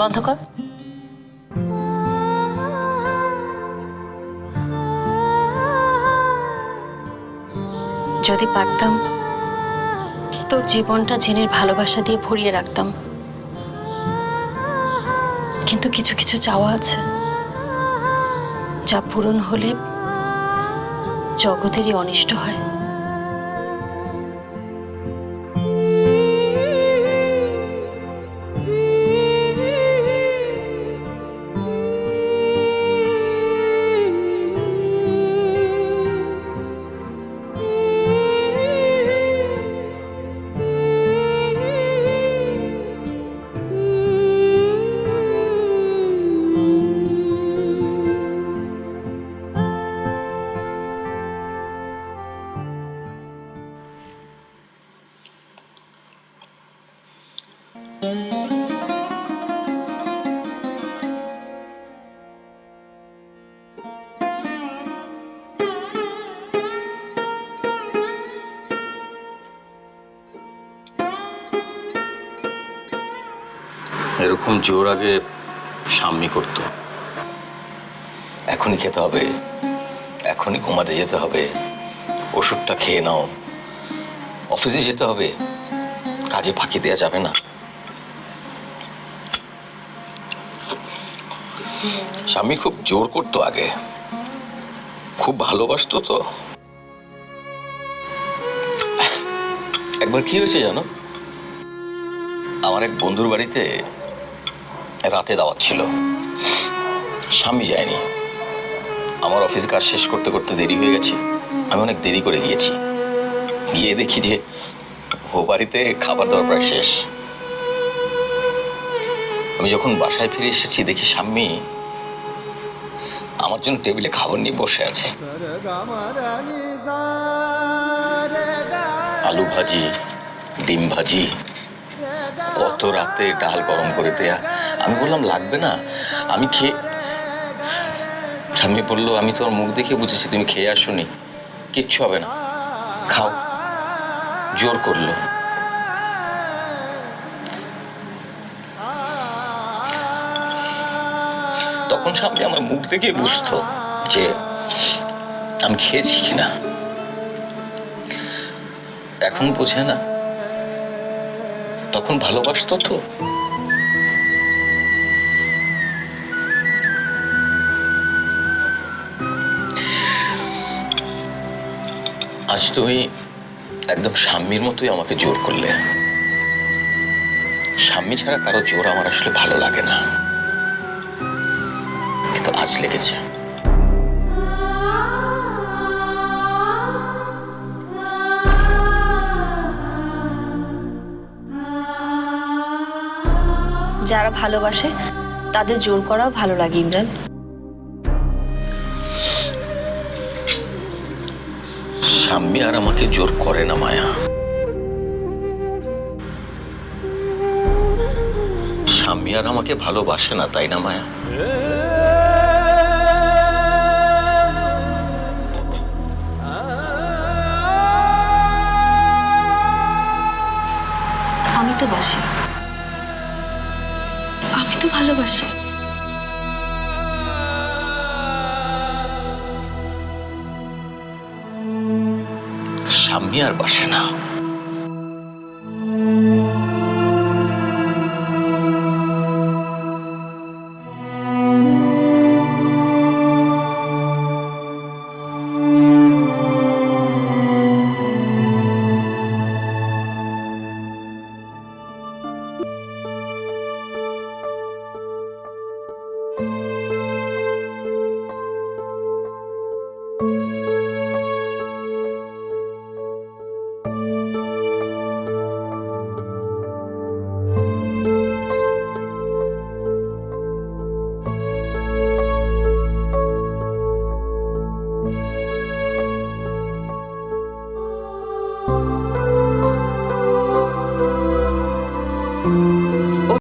বন্ধ কর যদি পারতাম, তোর জীবনটা জেনের ভালোবাসা দিয়ে ভরিয়ে রাখতাম। কিন্তু কিছু কিছু চাওয়া আছে, যা পূরণ হলে জগতেরই অনিষ্ট হয়। এরকম জোর আগে সামনি করতো। এখনই খেতে হবে, এখনই ঘুমাতে যেতে হবে, ওষুধটা খেয়ে নাও, অফিসে যেতে হবে, কাজে ফাঁকি দেওয়া যাবে না। স্বামী খুব জোর করতো আগে। খুব ভালোবাসতো তো। একবার কি হয়েছে জানো? আমার এক বন্ধুর বাড়িতে রাতে দাওয়াত ছিল। স্বামী যায়নি। আমার অফিসে কাজ শেষ করতে করতে দেরি হয়ে গেছে। আমি অনেক দেরি করে গিয়েছি। গিয়ে দেখি যে ও বাড়িতে খাবার দাবার প্রায় শেষ। আমি যখন বাসায় ফিরে এসেছি, দেখি স্বামী আমার জন্য টেবিলে খাবার নিয়ে বসে আছে। আলু ভাজি, ডিম ভাজি, অত রাতে ডাল গরম করে দেয়া। আমি বললাম, লাগবে না, আমি খেয়ে স্বামী বলল, আমি তোমার মুখ দেখে বুঝেছি, তুমি খেয়ে আসুনি, কিচ্ছু হবে না, খাও। জোর করল। তখন স্বামী আমার মুখ দেখে বুঝতো যে আমি খেয়েছি কিনা। এখন বোঝে না। তখন ভালোবাসতো তো। আজ তুমি একদম স্বামীর মতোই আমাকে জোর করলে। স্বামী ছাড়া কারও জোর আমার আসলে ভালো লাগে না। আজ লেগেছে। যারা ভালোবাসে তাদের জোর করাও ভালো লাগে ইমরান। স্বামী আর আমাকে জোর করে না মায়া। স্বামী আর আমাকে ভালোবাসে না তাই না মায়া? আমি তো বাসি। আমি তো ভালোবাসি। স্বামী আর বাসে না।